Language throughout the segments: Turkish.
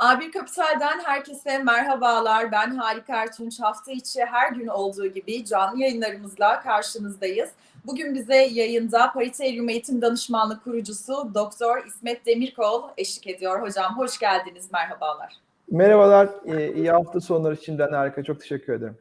A1 Kapital'den herkese merhabalar. Ben Harika Ertunç. Hafta içi her gün olduğu gibi canlı yayınlarımızla karşınızdayız. Bugün bize yayında Pariteryum Eğitim Danışmanlık kurucusu Doktor İsmet Demirkol eşlik ediyor. Hocam hoş geldiniz, merhabalar. Merhabalar, ee, iyi hafta sonları şimdiden harika. Çok teşekkür ederim.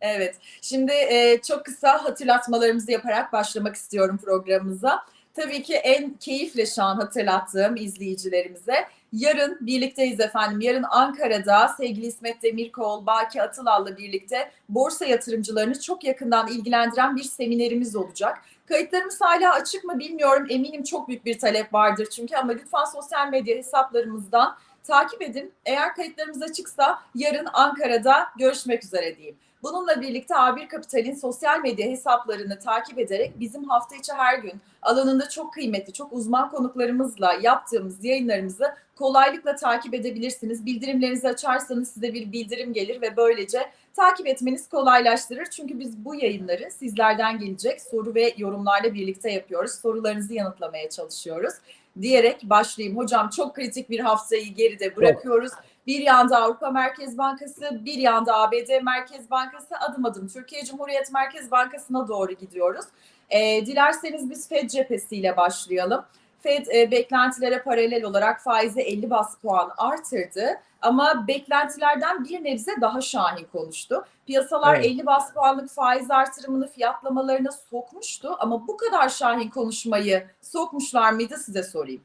Evet, şimdi e, çok kısa hatırlatmalarımızı yaparak başlamak istiyorum programımıza. Tabii ki en keyifle şu an hatırlattığım izleyicilerimize. Yarın birlikteyiz efendim. Yarın Ankara'da sevgili İsmet Demirkol, Baki Atılal'la birlikte borsa yatırımcılarını çok yakından ilgilendiren bir seminerimiz olacak. Kayıtlarımız hala açık mı bilmiyorum. Eminim çok büyük bir talep vardır çünkü ama lütfen sosyal medya hesaplarımızdan takip edin. Eğer kayıtlarımız açıksa yarın Ankara'da görüşmek üzere diyeyim. Bununla birlikte A1 Kapital'in sosyal medya hesaplarını takip ederek bizim hafta içi her gün alanında çok kıymetli, çok uzman konuklarımızla yaptığımız yayınlarımızı kolaylıkla takip edebilirsiniz. Bildirimlerinizi açarsanız size bir bildirim gelir ve böylece takip etmeniz kolaylaştırır. Çünkü biz bu yayınları sizlerden gelecek soru ve yorumlarla birlikte yapıyoruz. Sorularınızı yanıtlamaya çalışıyoruz diyerek başlayayım. Hocam çok kritik bir haftayı geride bırakıyoruz. Bir yanda Avrupa Merkez Bankası, bir yanda ABD Merkez Bankası adım adım Türkiye Cumhuriyet Merkez Bankası'na doğru gidiyoruz. E, dilerseniz biz Fed cephesiyle başlayalım. Fed e, beklentilere paralel olarak faizi 50 bas puan artırdı ama beklentilerden bir nebze daha şahin konuştu. Piyasalar evet. 50 bas puanlık faiz artırımını fiyatlamalarına sokmuştu ama bu kadar şahin konuşmayı sokmuşlar mıydı size sorayım.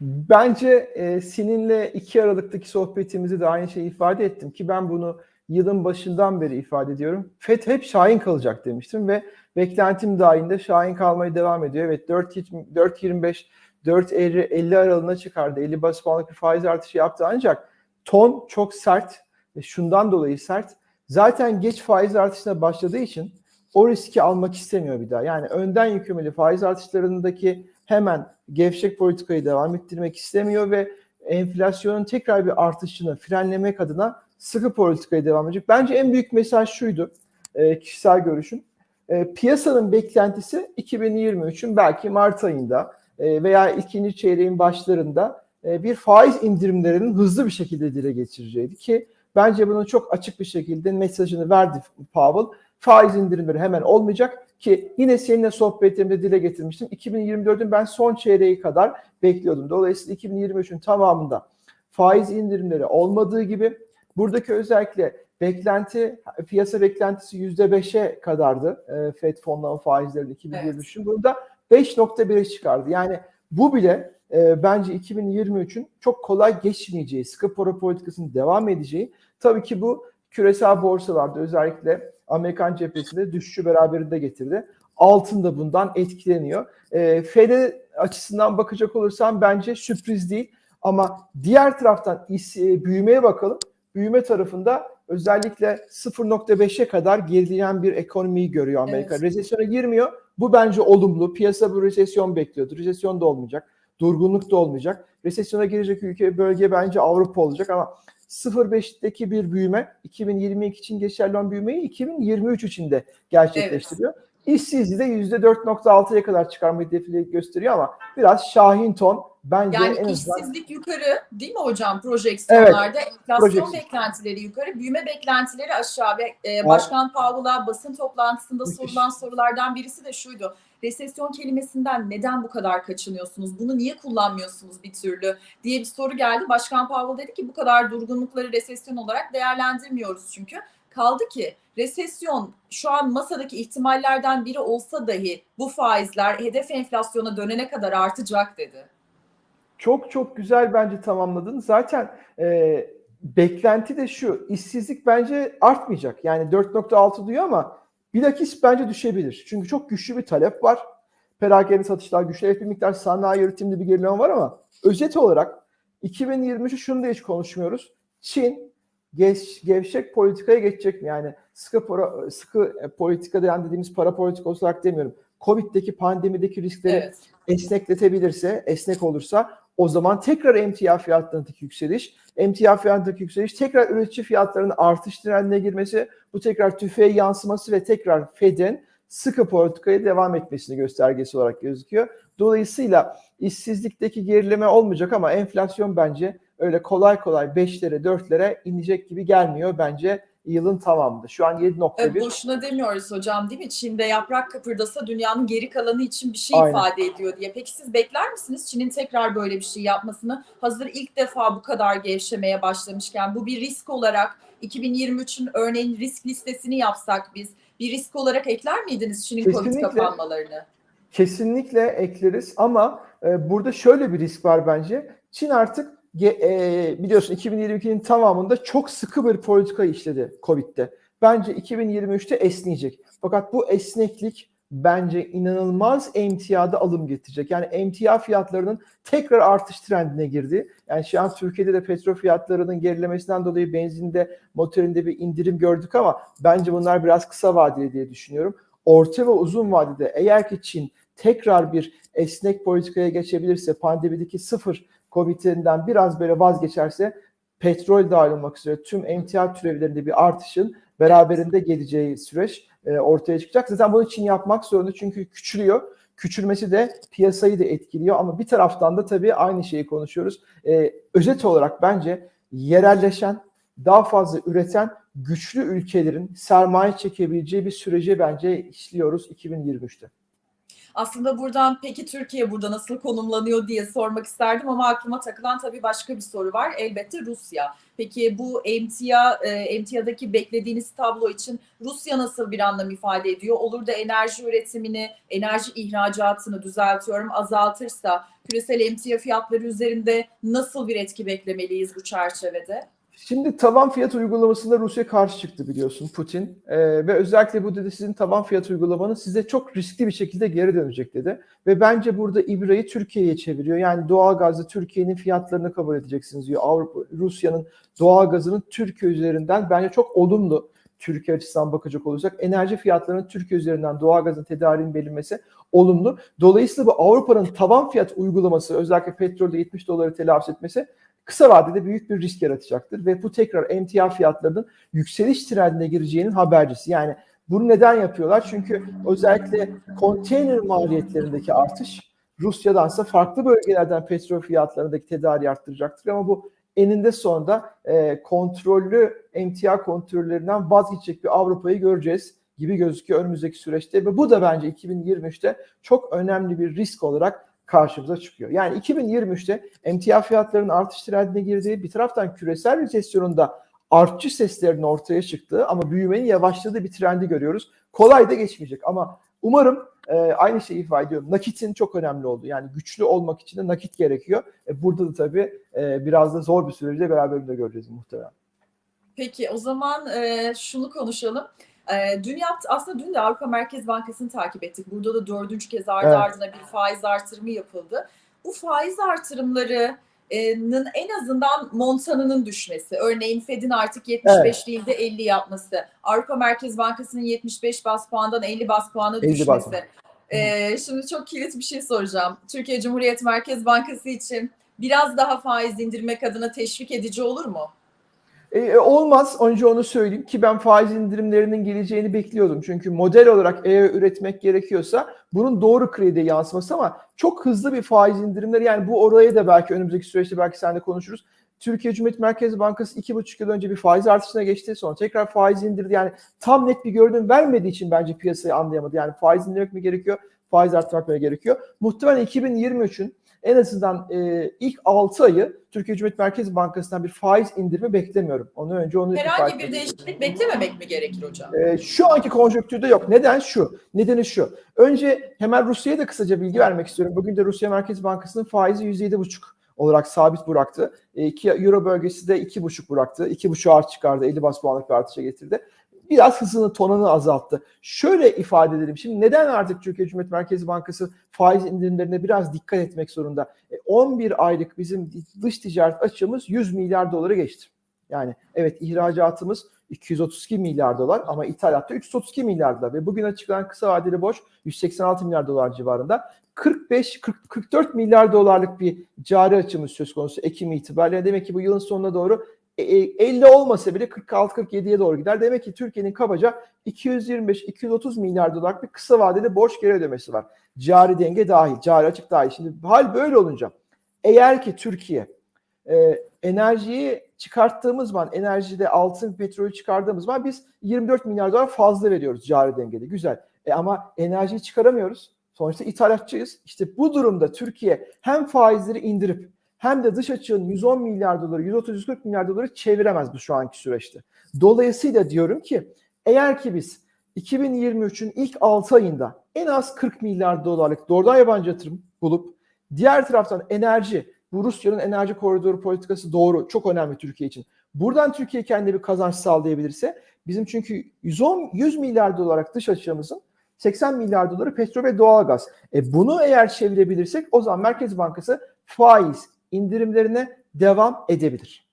Bence e, seninle 2 Aralık'taki sohbetimizi de aynı şeyi ifade ettim ki ben bunu yılın başından beri ifade ediyorum. FED hep şahin kalacak demiştim ve beklentim dahilinde şahin kalmaya devam ediyor. Evet 4.25 4.50 50 aralığına çıkardı. 50 bas puanlık bir faiz artışı yaptı ancak ton çok sert ve şundan dolayı sert. Zaten geç faiz artışına başladığı için o riski almak istemiyor bir daha. Yani önden yükümlü faiz artışlarındaki hemen gevşek politikayı devam ettirmek istemiyor ve enflasyonun tekrar bir artışını frenlemek adına sıkı politikaya devam edecek. Bence en büyük mesaj şuydu, e, kişisel görüşüm. E, piyasanın beklentisi 2023'ün belki Mart ayında e, veya ikinci çeyreğin başlarında bir faiz indirimlerinin hızlı bir şekilde dile getireceğiydi ki bence bunu çok açık bir şekilde mesajını verdi Powell. Faiz indirimleri hemen olmayacak ki yine seninle sohbetimde dile getirmiştim. 2024'ün ben son çeyreği kadar bekliyordum. Dolayısıyla 2023'ün tamamında faiz indirimleri olmadığı gibi buradaki özellikle beklenti piyasa beklentisi %5'e kadardı. E, FED fonlama faizleri 2023'ün. Evet. Burada 5.1'e çıkardı. Yani bu bile e, bence 2023'ün çok kolay geçmeyeceği, sıkı para politikasının devam edeceği. Tabii ki bu küresel borsalarda özellikle Amerikan cephesinde düşüşü beraberinde getirdi. Altın da bundan etkileniyor. E, FED açısından bakacak olursam bence sürpriz değil. Ama diğer taraftan e, büyümeye bakalım. Büyüme tarafında özellikle 0.5'e kadar gerileyen bir ekonomiyi görüyor Amerika. Evet. Resesyona girmiyor. Bu bence olumlu. Piyasa bu resesyon bekliyordu. Resesyon da olmayacak. Durgunluk da olmayacak. Resesyona girecek ülke bölge bence Avrupa olacak ama 0.5'teki bir büyüme 2022 için geçerli olan büyümeyi 2023 için de gerçekleştiriyor. Evet. İşsizliği de %4.6'ya kadar çıkarma hedefi gösteriyor ama biraz şahin ton bence yani en azından... işsizlik yukarı değil mi hocam projeksiyonlarda? Evet, Enflasyon projeksiyon. beklentileri yukarı, büyüme beklentileri aşağı ve e, Başkan Powell'a basın toplantısında Müthiş. sorulan sorulardan birisi de şuydu. Resesyon kelimesinden neden bu kadar kaçınıyorsunuz? Bunu niye kullanmıyorsunuz bir türlü diye bir soru geldi. Başkan Powell dedi ki bu kadar durgunlukları resesyon olarak değerlendirmiyoruz çünkü. Kaldı ki resesyon şu an masadaki ihtimallerden biri olsa dahi bu faizler hedef enflasyona dönene kadar artacak dedi. Çok çok güzel bence tamamladın. Zaten e, beklenti de şu, işsizlik bence artmayacak. Yani 4.6 diyor ama bilakis bence düşebilir. Çünkü çok güçlü bir talep var. Perakende satışlar güçlü. Evet bir miktar sanayi üretimde bir gerileme var ama özet olarak 2023'ü şunu da hiç konuşmuyoruz. Çin geç, gevşek politikaya geçecek mi? Yani sıkı para, sıkı e, politika yani dediğimiz para politikası olarak demiyorum. Covid'deki pandemideki riskleri evet. esnekletebilirse, esnek olursa o zaman tekrar emtia fiyatlarındaki yükseliş, emtia fiyatlarındaki yükseliş, tekrar üretici fiyatlarının artış trendine girmesi, bu tekrar tüfeğe yansıması ve tekrar Fed'in sıkı politikaya devam etmesini göstergesi olarak gözüküyor. Dolayısıyla işsizlikteki gerileme olmayacak ama enflasyon bence öyle kolay kolay 5'lere 4'lere inecek gibi gelmiyor bence yılın tamamında. Şu an E, 7.1. boşuna demiyoruz hocam değil mi? Çin'de yaprak kıpırdasa dünyanın geri kalanı için bir şey Aynen. ifade ediyor diye. Peki siz bekler misiniz Çin'in tekrar böyle bir şey yapmasını? Hazır ilk defa bu kadar gevşemeye başlamışken bu bir risk olarak 2023'ün örneğin risk listesini yapsak biz bir risk olarak ekler miydiniz Çin'in Covid Kesinlikle. kapanmalarını? Kesinlikle ekleriz ama e, burada şöyle bir risk var bence. Çin artık e, biliyorsun 2022'nin tamamında çok sıkı bir politika işledi Covid'de. Bence 2023'te esneyecek. Fakat bu esneklik bence inanılmaz emtiyada alım getirecek. Yani emtia fiyatlarının tekrar artış trendine girdi. Yani şu an Türkiye'de de petrol fiyatlarının gerilemesinden dolayı benzinde, motorinde bir indirim gördük ama bence bunlar biraz kısa vadeli diye düşünüyorum. Orta ve uzun vadede eğer ki Çin tekrar bir esnek politikaya geçebilirse, pandemideki sıfır Covid'inden biraz böyle vazgeçerse petrol dahil olmak üzere tüm emtia türevlerinde bir artışın beraberinde geleceği süreç e, ortaya çıkacak. Zaten bunu Çin yapmak zorunda çünkü küçülüyor. Küçülmesi de piyasayı da etkiliyor ama bir taraftan da tabii aynı şeyi konuşuyoruz. E, özet olarak bence yerelleşen, daha fazla üreten güçlü ülkelerin sermaye çekebileceği bir sürece bence işliyoruz 2023'te. Aslında buradan peki Türkiye burada nasıl konumlanıyor diye sormak isterdim ama aklıma takılan tabii başka bir soru var. Elbette Rusya. Peki bu emtia, e, emtiadaki beklediğiniz tablo için Rusya nasıl bir anlam ifade ediyor? Olur da enerji üretimini, enerji ihracatını düzeltiyorum azaltırsa küresel emtia fiyatları üzerinde nasıl bir etki beklemeliyiz bu çerçevede? Şimdi tavan fiyat uygulamasında Rusya karşı çıktı biliyorsun Putin. Ee, ve özellikle bu dedi sizin tavan fiyat uygulamanız size çok riskli bir şekilde geri dönecek dedi. Ve bence burada İbra'yı Türkiye'ye çeviriyor. Yani doğalgazda Türkiye'nin fiyatlarını kabul edeceksiniz diyor. Avrupa Rusya'nın doğalgazının Türkiye üzerinden bence çok olumlu Türkiye açısından bakacak olacak enerji fiyatlarının Türkiye üzerinden doğalgazın tedariğinin verilmesi olumlu. Dolayısıyla bu Avrupa'nın tavan fiyat uygulaması özellikle petrolde 70 doları telafi etmesi kısa vadede büyük bir risk yaratacaktır ve bu tekrar emtia fiyatlarının yükseliş trendine gireceğinin habercisi. Yani bunu neden yapıyorlar? Çünkü özellikle konteyner maliyetlerindeki artış Rusya'dansa farklı bölgelerden petrol fiyatlarındaki tedariği arttıracaktır ama bu eninde sonunda e, kontrollü emtia kontrollerinden vazgeçecek bir Avrupa'yı göreceğiz gibi gözüküyor önümüzdeki süreçte ve bu da bence 2023'te çok önemli bir risk olarak karşımıza çıkıyor. Yani 2023'te emtia fiyatlarının artış trendine girdiği bir taraftan küresel resesyonunda artçı seslerin ortaya çıktığı ama büyümenin yavaşladığı bir trendi görüyoruz. Kolay da geçmeyecek ama umarım e, aynı şeyi ifade ediyorum. Nakitin çok önemli oldu. Yani güçlü olmak için de nakit gerekiyor. E, burada da tabii e, biraz da zor bir süreci beraberinde göreceğiz muhtemelen. Peki o zaman e, şunu konuşalım. E, dün yaptı, aslında dün de Avrupa Merkez Bankası'nı takip ettik. Burada da dördüncü kez ardı Evet. ardına bir faiz artırımı yapıldı. Bu faiz artırımlarının en azından montanının düşmesi. Örneğin Fed'in artık 75 değil de 50 yapması. Avrupa Merkez Bankası'nın 75 bas puandan 50 bas puana 50 bas düşmesi. E, şimdi çok kilit bir şey soracağım. Türkiye Cumhuriyet Merkez Bankası için biraz daha faiz indirmek adına teşvik edici olur mu? E, e, olmaz. Önce onu söyleyeyim ki ben faiz indirimlerinin geleceğini bekliyordum. Çünkü model olarak eğer üretmek gerekiyorsa bunun doğru krediye yansıması ama çok hızlı bir faiz indirimleri yani bu oraya da belki önümüzdeki süreçte belki seninle konuşuruz. Türkiye Cumhuriyet Merkez Bankası iki buçuk yıl önce bir faiz artışına geçti. Sonra tekrar faiz indirdi. Yani tam net bir görünüm vermediği için bence piyasayı anlayamadı. Yani faiz indirmek mi gerekiyor? Faiz arttırmak mı gerekiyor? Muhtemelen 2023'ün en azından e, ilk 6 ayı Türkiye Cumhuriyet Merkez Bankası'ndan bir faiz indirimi beklemiyorum. Onu önce onu Herhangi bir değişiklik beklememek mi gerekir hocam? Ee, şu anki konjonktürde yok. Neden şu? Nedeni şu. Önce hemen Rusya'ya da kısaca bilgi vermek istiyorum. Bugün de Rusya Merkez Bankası'nın faizi %7,5 olarak sabit bıraktı. E, iki, Euro bölgesi de 2,5 bıraktı. 2,5 art çıkardı. 50 bas puanlık bir artışa getirdi. Biraz hızını, tonunu azalttı. Şöyle ifade edelim. Şimdi neden artık Türkiye Cumhuriyet Merkez Bankası faiz indirimlerine biraz dikkat etmek zorunda? E, 11 aylık bizim dış ticaret açığımız 100 milyar doları geçti. Yani evet ihracatımız 232 milyar dolar ama ithalatta 332 milyar dolar ve bugün açıklanan kısa vadeli borç 186 milyar dolar civarında. 45 40, 44 milyar dolarlık bir cari açımız söz konusu Ekim itibariyle. Demek ki bu yılın sonuna doğru 50 olmasa bile 46-47'ye doğru gider. Demek ki Türkiye'nin kabaca 225-230 milyar dolarlık bir kısa vadeli borç geri ödemesi var. Cari denge dahil, cari açık dahil. Şimdi hal böyle olunca eğer ki Türkiye e, enerjiyi çıkarttığımız zaman, enerjide altın, petrolü çıkardığımız zaman biz 24 milyar dolar fazla veriyoruz cari dengede. Güzel. E ama enerjiyi çıkaramıyoruz. Sonuçta ithalatçıyız. İşte bu durumda Türkiye hem faizleri indirip hem de dış açığın 110 milyar doları, 130-140 milyar doları çeviremez bu şu anki süreçte. Dolayısıyla diyorum ki eğer ki biz 2023'ün ilk 6 ayında en az 40 milyar dolarlık doğrudan yabancı yatırım bulup diğer taraftan enerji, bu Rusya'nın enerji koridoru politikası doğru, çok önemli Türkiye için. Buradan Türkiye kendine bir kazanç sağlayabilirse bizim çünkü 110 100 milyar dolarlık dış açığımızın 80 milyar doları petrol ve doğalgaz. E bunu eğer çevirebilirsek o zaman Merkez Bankası faiz indirimlerine devam edebilir.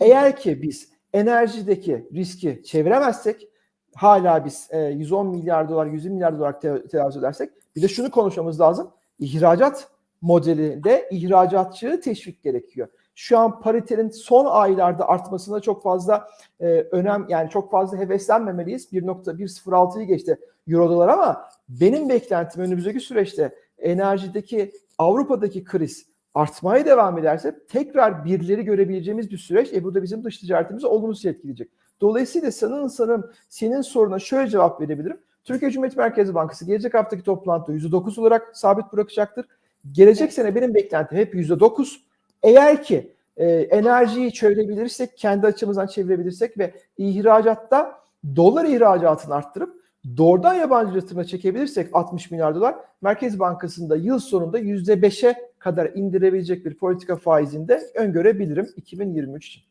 Eğer ki biz enerjideki riski çeviremezsek hala biz e, 110 milyar dolar, 120 milyar dolar te- telaffuz edersek bir de şunu konuşmamız lazım. İhracat modelinde ihracatçı teşvik gerekiyor. Şu an paritenin son aylarda artmasına çok fazla e, önem yani çok fazla heveslenmemeliyiz. 1.106'yı geçti euro dolar ama benim beklentim önümüzdeki süreçte enerjideki Avrupa'daki kriz artmaya devam ederse tekrar birleri görebileceğimiz bir süreç. E bu da bizim dış ticaretimizi olumsuz etkileyecek. Dolayısıyla sanırım sanırım senin soruna şöyle cevap verebilirim. Türkiye Cumhuriyet Merkez Bankası gelecek haftaki toplantıda %9 olarak sabit bırakacaktır. Gelecek sene benim beklentim hep %9. Eğer ki e, enerjiyi çevirebilirsek, kendi açımızdan çevirebilirsek ve ihracatta dolar ihracatını arttırıp doğrudan yabancı yatırıma çekebilirsek 60 milyar dolar Merkez Bankası'nda yıl sonunda %5'e kadar indirebilecek bir politika faizinde öngörebilirim 2023 için.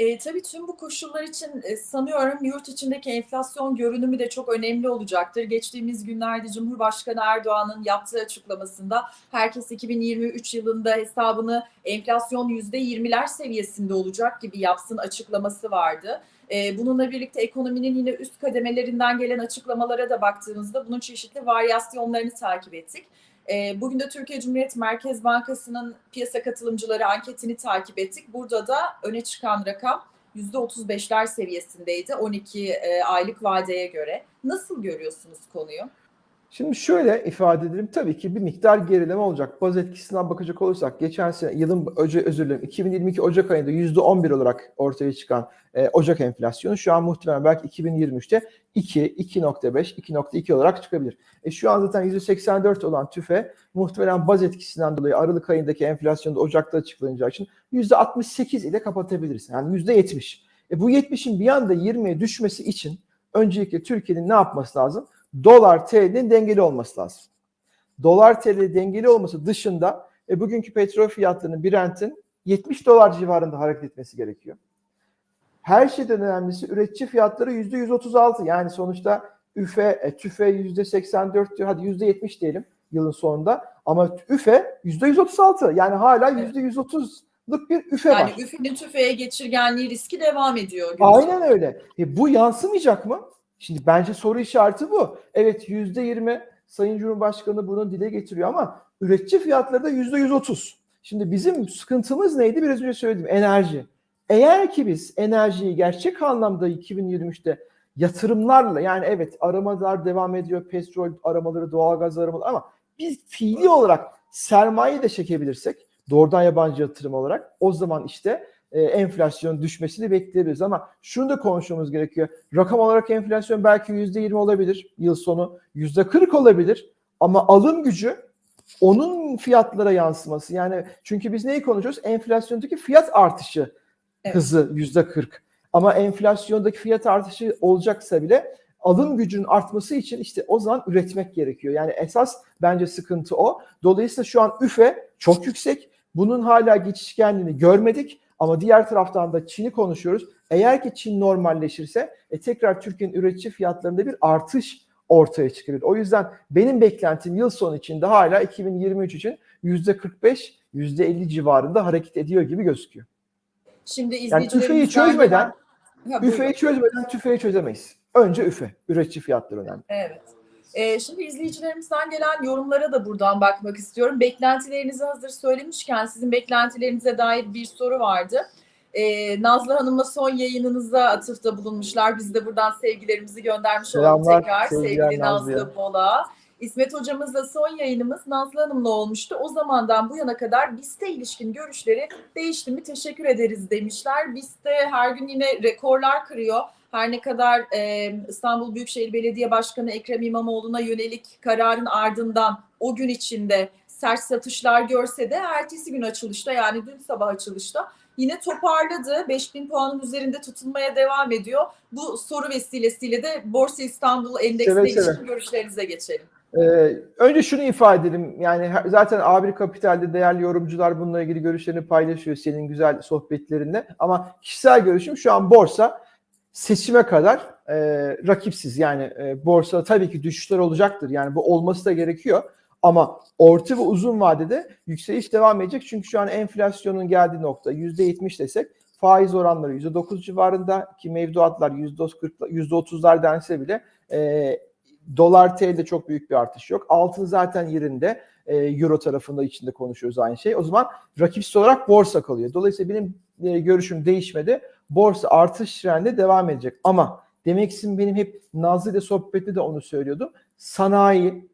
E, tabii tüm bu koşullar için e, sanıyorum yurt içindeki enflasyon görünümü de çok önemli olacaktır. Geçtiğimiz günlerde Cumhurbaşkanı Erdoğan'ın yaptığı açıklamasında herkes 2023 yılında hesabını enflasyon %20'ler seviyesinde olacak gibi yapsın açıklaması vardı. E, bununla birlikte ekonominin yine üst kademelerinden gelen açıklamalara da baktığımızda bunun çeşitli varyasyonlarını takip ettik. E, bugün de Türkiye Cumhuriyet Merkez Bankası'nın piyasa katılımcıları anketini takip ettik. Burada da öne çıkan rakam %35'ler seviyesindeydi 12 e, aylık vadeye göre. Nasıl görüyorsunuz konuyu? Şimdi şöyle ifade edelim. Tabii ki bir miktar gerileme olacak. Baz etkisinden bakacak olursak geçen sene yılın özür, dilerim 2022 Ocak ayında %11 olarak ortaya çıkan e, Ocak enflasyonu şu an muhtemelen belki 2023'te 2, 2.5, 2.2 olarak çıkabilir. E şu an zaten %84 olan tüfe muhtemelen baz etkisinden dolayı Aralık ayındaki enflasyonda Ocak'ta açıklanacağı için %68 ile kapatabiliriz. Yani %70. E bu 70'in bir anda 20'ye düşmesi için öncelikle Türkiye'nin ne yapması lazım? Dolar TL'nin dengeli olması lazım. Dolar TL dengeli olması dışında e, bugünkü petrol fiyatlarının Brent'in 70 dolar civarında hareket etmesi gerekiyor. Her şeyden önemlisi üretici fiyatları %136 yani sonuçta üfe, e, tüfe %84 diyor hadi %70 diyelim yılın sonunda ama üfe %136 yani hala Evet. %130'luk bir üfe Yani var. üfenin tüfeğe geçirgenliği riski devam ediyor. Aynen öyle. E, bu yansımayacak mı? Şimdi bence soru işareti bu. Evet yüzde yirmi Sayın Cumhurbaşkanı bunu dile getiriyor ama üretici fiyatları da yüzde yüz otuz. Şimdi bizim sıkıntımız neydi? Biraz önce söyledim. Enerji. Eğer ki biz enerjiyi gerçek anlamda 2023'te yatırımlarla yani evet aramalar devam ediyor. Petrol aramaları, doğalgaz aramaları ama biz fiili olarak sermaye de çekebilirsek doğrudan yabancı yatırım olarak o zaman işte e, enflasyon düşmesini bekleyebiliriz ama şunu da konuşmamız gerekiyor. Rakam olarak enflasyon belki %20 olabilir yıl sonu, %40 olabilir ama alım gücü onun fiyatlara yansıması. Yani çünkü biz neyi konuşuyoruz? Enflasyondaki fiyat artışı Evet. hızı %40. Ama enflasyondaki fiyat artışı olacaksa bile alım gücünün artması için işte o zaman üretmek gerekiyor. Yani esas bence sıkıntı o. Dolayısıyla şu an üfe çok yüksek. Bunun hala geçişkenliğini görmedik. Ama diğer taraftan da Çin'i konuşuyoruz. Eğer ki Çin normalleşirse e, tekrar Türkiye'nin üretici fiyatlarında bir artış ortaya çıkabilir. O yüzden benim beklentim yıl sonu içinde hala 2023 için %45, %50 civarında hareket ediyor gibi gözüküyor. Şimdi Yani üfeyi çözmeden, buyurun. üfeyi çözmeden tüfeği çözemeyiz. Önce üfe, üretici fiyatları önemli. Evet. Ee, şimdi izleyicilerimizden gelen yorumlara da buradan bakmak istiyorum. Beklentilerinizi hazır söylemişken sizin beklentilerinize dair bir soru vardı. Ee, Nazlı Hanım'la son yayınınıza atıfta bulunmuşlar. Biz de buradan sevgilerimizi göndermiş olduk Selamlar, tekrar sevgiler sevgili Nazlı'ya. Nazlı Bola. İsmet hocamızla son yayınımız Nazlı Hanım'la olmuştu. O zamandan bu yana kadar BIST'e ilişkin görüşleri değişti mi teşekkür ederiz demişler. BIST'te her gün yine rekorlar kırıyor. Her ne kadar e, İstanbul Büyükşehir Belediye Başkanı Ekrem İmamoğlu'na yönelik kararın ardından o gün içinde sert satışlar görse de ertesi gün açılışta yani dün sabah açılışta yine toparladı. 5000 puanın üzerinde tutulmaya devam ediyor. Bu soru vesilesiyle de Borsa İstanbul Endeksine seve. ilişkin görüşlerinize geçelim. Ee, önce şunu ifade edelim. Yani zaten A1 Kapital'de değerli yorumcular bununla ilgili görüşlerini paylaşıyor senin güzel sohbetlerinde. Ama kişisel görüşüm şu an borsa seçime kadar e, rakipsiz. Yani e, borsa tabii ki düşüşler olacaktır. Yani bu olması da gerekiyor. Ama orta ve uzun vadede yükseliş devam edecek. Çünkü şu an enflasyonun geldiği nokta %70 desek faiz oranları %9 civarında ki mevduatlar %40, %30'lar dense bile e, dolar TL'de çok büyük bir artış yok. Altın zaten yerinde. E, Euro tarafında içinde konuşuyoruz aynı şey. O zaman rakipsiz olarak borsa kalıyor. Dolayısıyla benim e, görüşüm değişmedi. Borsa artış trendi devam edecek. Ama demek istediğim benim hep Nazlı ile sohbette de onu söylüyordum. Sanayi,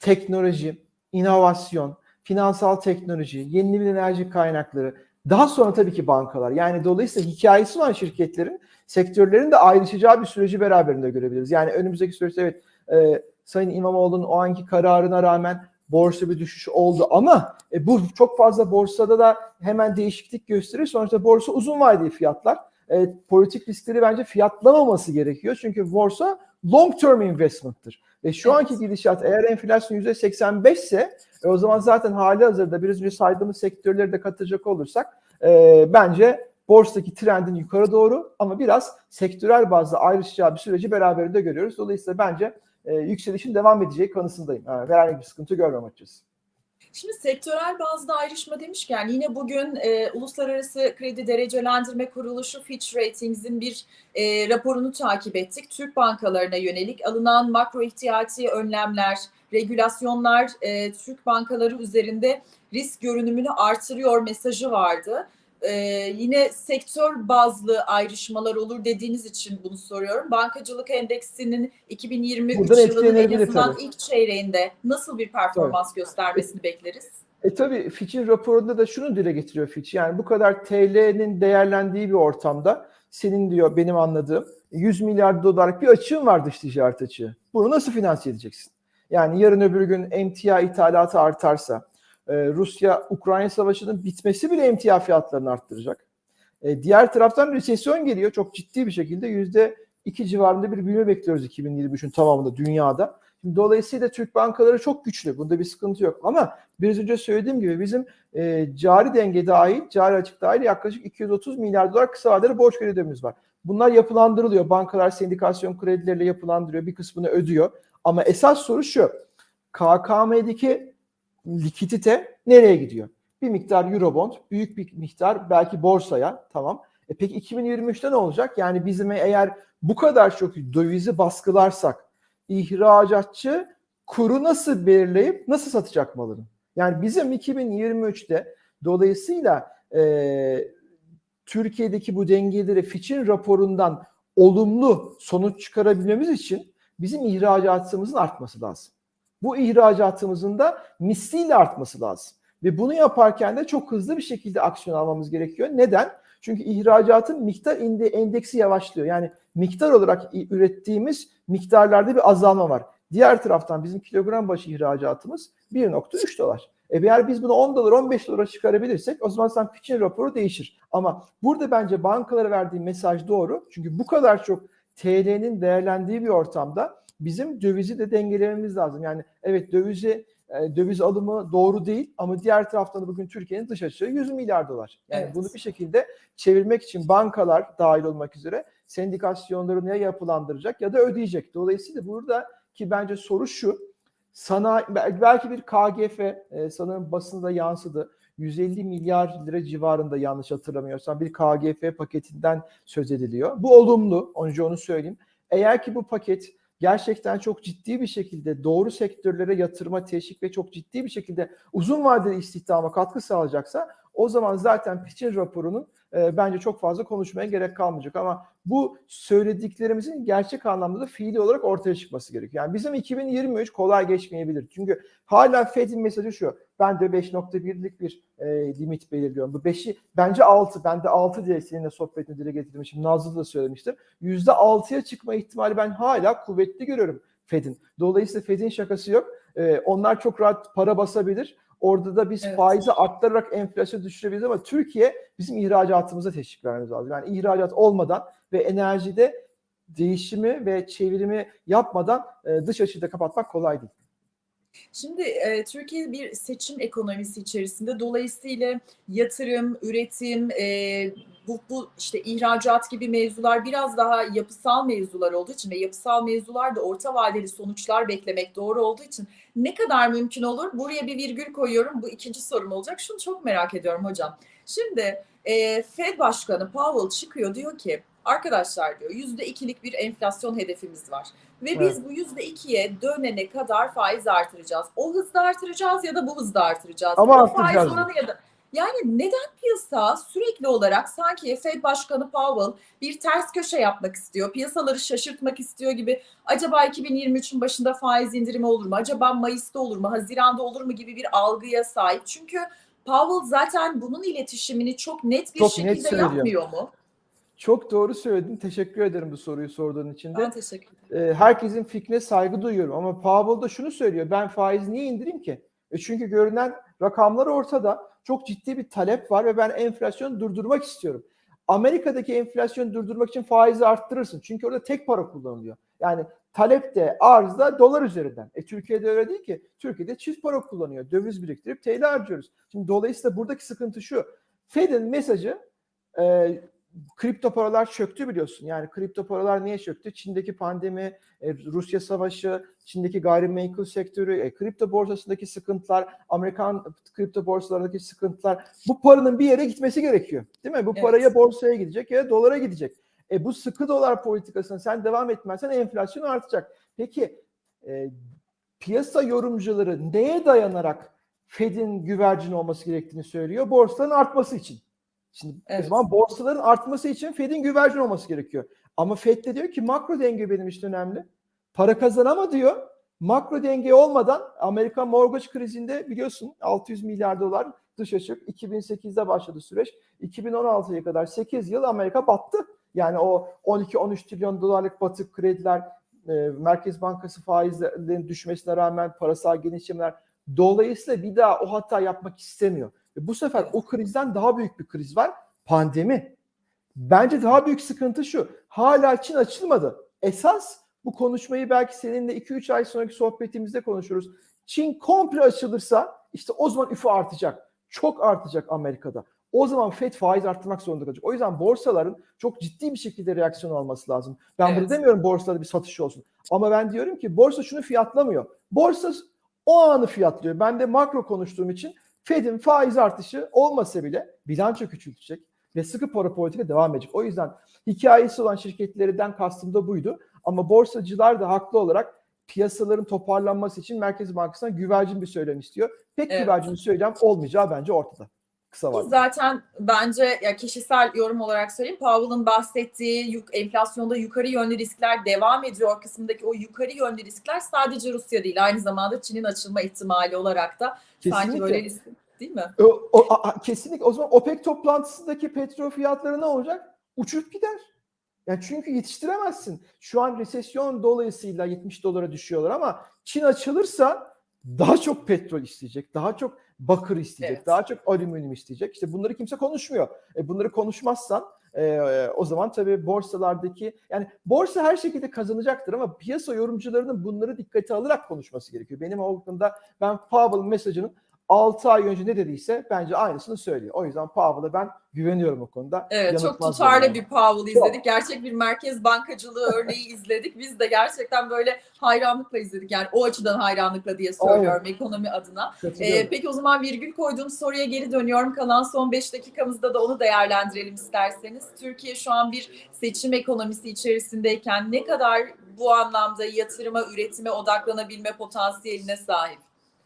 teknoloji, inovasyon, finansal teknoloji, yenilenebilir enerji kaynakları, daha sonra tabii ki bankalar. Yani dolayısıyla hikayesi olan şirketlerin, sektörlerin de ayrışacağı bir süreci beraberinde görebiliriz. Yani önümüzdeki süreçte evet e, Sayın İmamoğlu'nun o anki kararına rağmen borsa bir düşüş oldu ama e, bu çok fazla borsada da hemen değişiklik gösterir. Sonuçta borsa uzun vadeli fiyatlar. E, politik riskleri bence fiyatlamaması gerekiyor. Çünkü borsa long term investment'tır. Ve şu Evet. anki gidişat eğer enflasyon %85 ise e, o zaman zaten hali hazırda biraz önce saydığımız sektörleri de katacak olursak e, bence borsadaki trendin yukarı doğru ama biraz sektörel bazda ayrışacağı bir süreci beraberinde görüyoruz. Dolayısıyla bence e, yükselişin devam edeceği kanısındayım. Yani herhangi bir sıkıntı görmem açıkçası. Şimdi sektörel bazda ayrışma demişken yine bugün e, Uluslararası Kredi Derecelendirme Kuruluşu Fitch Ratings'in bir e, raporunu takip ettik. Türk bankalarına yönelik alınan makro ihtiyati önlemler, regülasyonlar e, Türk bankaları üzerinde risk görünümünü artırıyor mesajı vardı. E, yine sektör bazlı ayrışmalar olur dediğiniz için bunu soruyorum. Bankacılık endeksinin 2023 Buradan yılının en azından tabii. ilk çeyreğinde nasıl bir performans göstermesini bekleriz? E tabii Fitch'in raporunda da şunu dile getiriyor Fitch. Yani bu kadar TL'nin değerlendiği bir ortamda senin diyor benim anladığım 100 milyar dolarlık bir açığın var dış ticaret açığı. Bunu nasıl finanse edeceksin? Yani yarın öbür gün emtia ithalatı artarsa, e, Rusya-Ukrayna savaşının bitmesi bile emtia fiyatlarını arttıracak. E, diğer taraftan resesyon geliyor çok ciddi bir şekilde yüzde iki civarında bir büyüme bekliyoruz 2023'ün tamamında dünyada. Dolayısıyla Türk bankaları çok güçlü. Bunda bir sıkıntı yok. Ama biraz önce söylediğim gibi bizim e, cari denge dahil, cari açık dahil yaklaşık 230 milyar dolar kısa vadeli borç kredimiz var. Bunlar yapılandırılıyor. Bankalar sendikasyon kredileriyle yapılandırıyor. Bir kısmını ödüyor. Ama esas soru şu. KKM'deki likidite nereye gidiyor? Bir miktar Eurobond, büyük bir miktar belki borsaya tamam. E peki 2023'te ne olacak? Yani bizim eğer bu kadar çok dövizi baskılarsak ihracatçı kuru nasıl belirleyip nasıl satacak malını? Yani bizim 2023'te dolayısıyla e, Türkiye'deki bu dengeleri Fitch'in raporundan olumlu sonuç çıkarabilmemiz için bizim ihracatımızın artması lazım. Bu ihracatımızın da misliyle artması lazım. Ve bunu yaparken de çok hızlı bir şekilde aksiyon almamız gerekiyor. Neden? Çünkü ihracatın miktar endeksi yavaşlıyor. Yani miktar olarak ürettiğimiz miktarlarda bir azalma var. Diğer taraftan bizim kilogram başı ihracatımız 1.3 dolar. E eğer biz bunu 10 dolar 15 dolara çıkarabilirsek o zaman sen Fitch'in raporu değişir. Ama burada bence bankalara verdiği mesaj doğru. Çünkü bu kadar çok TL'nin değerlendiği bir ortamda bizim dövizi de dengelememiz lazım. Yani evet dövizi e, döviz alımı doğru değil ama diğer taraftan da bugün Türkiye'nin dış açığı 100 milyar dolar. Yani Evet. bunu bir şekilde çevirmek için bankalar dahil olmak üzere sendikasyonlarını ya yapılandıracak ya da ödeyecek. Dolayısıyla burada ki bence soru şu. Bel- belki bir KGF e, sanırım basında yansıdı. 150 milyar lira civarında yanlış hatırlamıyorsam bir KGF paketinden söz ediliyor. Bu olumlu. Önce onu söyleyeyim. Eğer ki bu paket gerçekten çok ciddi bir şekilde doğru sektörlere yatırma teşvik ve çok ciddi bir şekilde uzun vadeli istihdama katkı sağlayacaksa o zaman zaten Fitch'in raporunun e, bence çok fazla konuşmaya gerek kalmayacak ama bu söylediklerimizin gerçek anlamda da fiili olarak ortaya çıkması gerekiyor. Yani bizim 2023 kolay geçmeyebilir. Çünkü hala Fed'in mesajı şu. Ben de 5.1'lik bir e, limit belirliyorum. Bu 5'i bence 6. Ben de 6 diye seninle sohbetini dile getirmişim. Nazlı da söylemiştim. %6'ya çıkma ihtimali ben hala kuvvetli görüyorum Fed'in. Dolayısıyla Fed'in şakası yok. E, onlar çok rahat para basabilir. Orada da biz Evet. faizi arttırarak enflasyonu düşürebiliriz ama Türkiye bizim ihracatımıza teşvik vermemiz lazım. Yani ihracat olmadan ve enerjide değişimi ve çevirimi yapmadan e, dış açığı da kapatmak kolay değil. Şimdi e, Türkiye bir seçim ekonomisi içerisinde dolayısıyla yatırım, üretim, e, bu, bu işte ihracat gibi mevzular biraz daha yapısal mevzular olduğu için ve yapısal mevzular da orta vadeli sonuçlar beklemek doğru olduğu için ne kadar mümkün olur? Buraya bir virgül koyuyorum. Bu ikinci sorum olacak. Şunu çok merak ediyorum hocam. Şimdi e, Fed Başkanı Powell çıkıyor diyor ki arkadaşlar diyor yüzde ikilik bir enflasyon hedefimiz var. Ve biz bu yüzde ikiye dönene kadar faiz artıracağız. O hızda artıracağız ya da bu hızda artıracağız. Ama o faiz oranı ya da yani neden piyasa sürekli olarak sanki Fed Başkanı Powell bir ters köşe yapmak istiyor, piyasaları şaşırtmak istiyor gibi acaba 2023'ün başında faiz indirimi olur mu? Acaba Mayıs'ta olur mu? Haziran'da olur mu gibi bir algıya sahip. Çünkü Powell zaten bunun iletişimini çok net bir Çok net şekilde söylüyor. yapmıyor mu? Çok doğru söyledin. Teşekkür ederim bu soruyu sorduğun için de. Ben teşekkür ederim. E, herkesin fikrine saygı duyuyorum ama Powell da şunu söylüyor. Ben faiz niye indireyim ki? E çünkü görünen rakamlar ortada. Çok ciddi bir talep var ve ben enflasyonu durdurmak istiyorum. Amerika'daki enflasyonu durdurmak için faizi arttırırsın. Çünkü orada tek para kullanılıyor. Yani talep de arz da dolar üzerinden. E Türkiye'de öyle değil ki. Türkiye'de çift para kullanıyor. Döviz biriktirip TL harcıyoruz. Şimdi dolayısıyla buradaki sıkıntı şu. Fed'in mesajı e, kripto paralar çöktü biliyorsun. Yani kripto paralar niye çöktü? Çin'deki pandemi, e, Rusya savaşı, Çin'deki gayrimenkul sektörü, e, kripto borsasındaki sıkıntılar, Amerikan kripto borsalarındaki sıkıntılar. Bu paranın bir yere gitmesi gerekiyor. Değil mi? Bu Evet. para ya borsaya gidecek ya dolara gidecek. E bu sıkı dolar politikasını sen devam etmezsen enflasyon artacak. Peki e, piyasa yorumcuları neye dayanarak Fed'in güvercin olması gerektiğini söylüyor? Borsaların artması için. Şimdi Evet. o zaman borsaların artması için Fed'in güvercin olması gerekiyor. Ama Fed de diyor ki makro denge benim için önemli. Para kazanama diyor. Makro denge olmadan Amerika mortgage krizinde biliyorsun 600 milyar dolar dış açık 2008'de başladı süreç. 2016'ya kadar 8 yıl Amerika battı. Yani o 12-13 trilyon dolarlık batık krediler, e, Merkez Bankası faizlerin düşmesine rağmen parasal genişlemeler dolayısıyla bir daha o hata yapmak istemiyor. Ve bu sefer o krizden daha büyük bir kriz var. Pandemi. Bence daha büyük sıkıntı şu. Hala Çin açılmadı. Esas bu konuşmayı belki seninle 2-3 ay sonraki sohbetimizde konuşuruz. Çin komple açılırsa işte o zaman üfü artacak. Çok artacak Amerika'da. O zaman FED faiz arttırmak zorunda kalacak. O yüzden borsaların çok ciddi bir şekilde reaksiyon alması lazım. Ben Evet. burada demiyorum borsada bir satış olsun. Ama ben diyorum ki borsa şunu fiyatlamıyor. Borsa o anı fiyatlıyor. Ben de makro konuştuğum için Fed'in faiz artışı olmasa bile bilanço küçültecek ve sıkı para politika devam edecek. O yüzden hikayesi olan şirketlerden kastım da buydu. Ama borsacılar da haklı olarak piyasaların toparlanması için Merkez Bankası'na güvercin bir söylem istiyor. Pek Evet. güvercin bir söylem olmayacağı bence ortada. Kısa vadede. Zaten bence ya kişisel yorum olarak söyleyeyim Powell'ın bahsettiği yuk, enflasyonda yukarı yönlü riskler devam ediyor kısımdaki o yukarı yönlü riskler sadece Rusya değil aynı zamanda Çin'in açılma ihtimali olarak da sanki Kesinlikle. böyle risk değil mi? O, o- a- kesinlikle. O zaman OPEC toplantısındaki petrol fiyatları ne olacak? Uçup gider. Yani çünkü yetiştiremezsin. Şu an resesyon dolayısıyla 70 dolara düşüyorlar ama Çin açılırsa daha çok petrol isteyecek, daha çok bakır isteyecek, Evet. daha çok alüminyum isteyecek. İşte bunları kimse konuşmuyor. E bunları konuşmazsan e, o zaman tabii borsalardaki yani borsa her şekilde kazanacaktır ama piyasa yorumcularının bunları dikkate alarak konuşması gerekiyor. Benim okulumda ben Powell'ın mesajının 6 ay önce ne dediyse bence aynısını söylüyor. O yüzden Powell'a ben güveniyorum o konuda. Evet çok tutarlı yani. bir Powell izledik. Gerçek bir merkez bankacılığı örneği izledik. Biz de gerçekten böyle hayranlıkla izledik. Yani o açıdan hayranlıkla diye söylüyorum ekonomi adına. Ee, peki o zaman virgül koyduğum soruya geri dönüyorum. Kalan son 5 dakikamızda da onu değerlendirelim isterseniz. Türkiye şu an bir seçim ekonomisi içerisindeyken ne kadar bu anlamda yatırıma, üretime odaklanabilme potansiyeline sahip?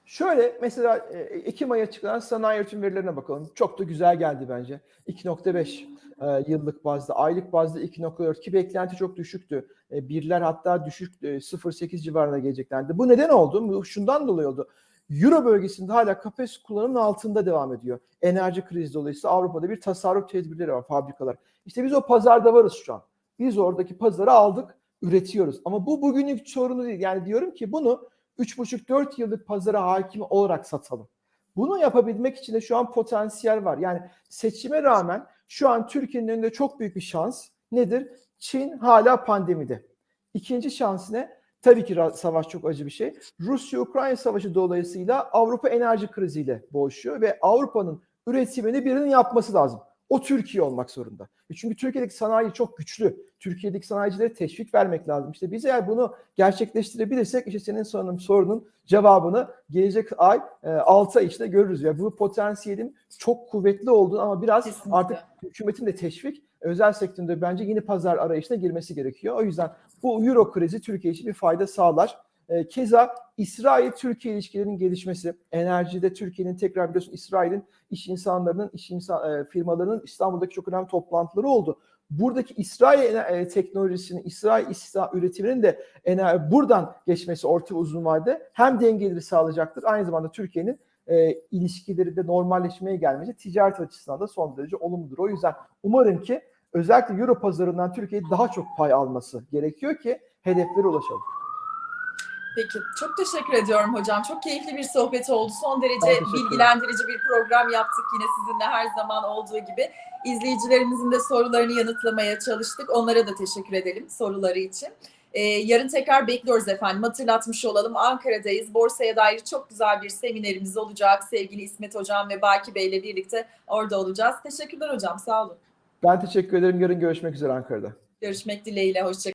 Şöyle mesela e, Ekim ayı açıklanan sanayi üretim verilerine bakalım. Çok da güzel geldi bence. 2.5 e, yıllık bazda, aylık bazda 2.4 ki beklenti çok düşüktü. E, birler hatta düşük e, 0.8 civarına geleceklerdi. Bu neden oldu? Bu şundan dolayı oldu. Euro bölgesinde hala kapasite kullanımının altında devam ediyor. Enerji krizi dolayısıyla Avrupa'da bir tasarruf tedbirleri var fabrikalar. İşte biz o pazarda varız şu an. Biz oradaki pazarı aldık, üretiyoruz. Ama bu bugünlük sorunu değil. Yani diyorum ki bunu 3,5-4 yıllık pazara hakim olarak satalım. Bunu yapabilmek için de şu an potansiyel var. Yani seçime rağmen şu an Türkiye'nin önünde çok büyük bir şans. Nedir? Çin hala pandemide. İkinci şans ne? Tabii ki savaş çok acı bir şey. Rusya-Ukrayna savaşı dolayısıyla Avrupa enerji kriziyle boğuşuyor ve Avrupa'nın üretimini birinin yapması lazım. O Türkiye olmak zorunda. E Çünkü Türkiye'deki sanayi çok güçlü. Türkiye'deki sanayicilere teşvik vermek lazım. İşte biz eğer bunu gerçekleştirebilirsek işte senin sorunun, sorunun cevabını gelecek ay 6 ay içinde görürüz. Ya bu potansiyelin çok kuvvetli olduğunu ama biraz Kesinlikle. artık hükümetin de teşvik özel sektöründe bence yeni pazar arayışına girmesi gerekiyor. O yüzden bu euro krizi Türkiye için bir fayda sağlar. E, Keza İsrail-Türkiye ilişkilerinin gelişmesi, enerjide Türkiye'nin tekrar biliyorsun İsrail'in iş insanlarının, iş insan, e, firmalarının İstanbul'daki çok önemli toplantıları oldu. Buradaki İsrail e, teknolojisinin, İsrail istihdam üretiminin de ener- buradan geçmesi orta uzun vadede hem dengeleri sağlayacaktır. Aynı zamanda Türkiye'nin e, ilişkileri de normalleşmeye gelmesi ticaret açısından da son derece olumludur. O yüzden umarım ki özellikle Euro pazarından Türkiye daha çok pay alması gerekiyor ki hedeflere ulaşalım. Peki. Çok teşekkür ediyorum hocam. Çok keyifli bir sohbet oldu. Son derece bilgilendirici bir program yaptık yine sizinle her zaman olduğu gibi. İzleyicilerimizin de sorularını yanıtlamaya çalıştık. Onlara da teşekkür edelim soruları için. Ee, yarın tekrar bekliyoruz efendim. Hatırlatmış olalım. Ankara'dayız. Borsaya dair çok güzel bir seminerimiz olacak. Sevgili İsmet Hocam ve Baki Bey ile birlikte orada olacağız. Teşekkürler hocam. Sağ olun. Ben teşekkür ederim. Yarın görüşmek üzere Ankara'da. Görüşmek dileğiyle. Hoşçakalın.